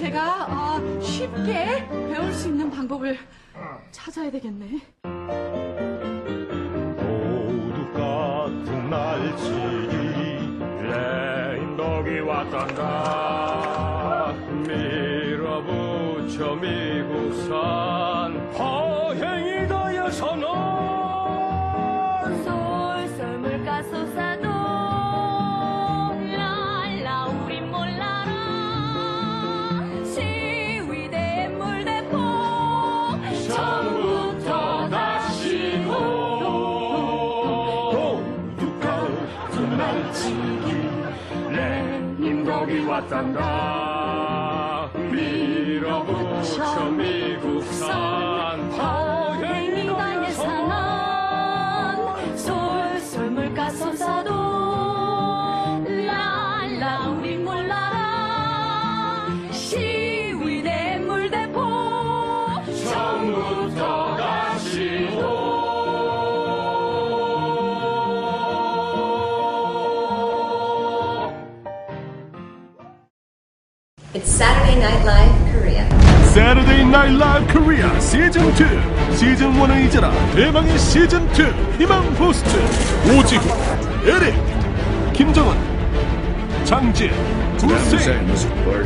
우리가 쉽게 배울 수 있는 방법을 찾아야 되겠네. 모두 같은 날치기 레인덕이 왔단다 밀어붙여 미국산 허행이다 여선은 같은 날치기 레인덕이 왔단다. 밀어붙여 미 It's Saturday Night Live Korea. Saturday Night Live Korea. 시즌 2 시즌 1을 잊어라 대망의 시즌 2 희망 호스트 오지훈 에릭 김정은 장진 후세인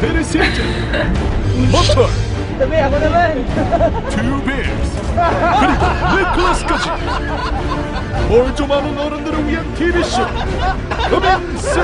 페르시즈 버터 투 베어스. 그리고 니클라스까지. 뭘 좀 아는 어른들을 위한 TV쇼. 금연스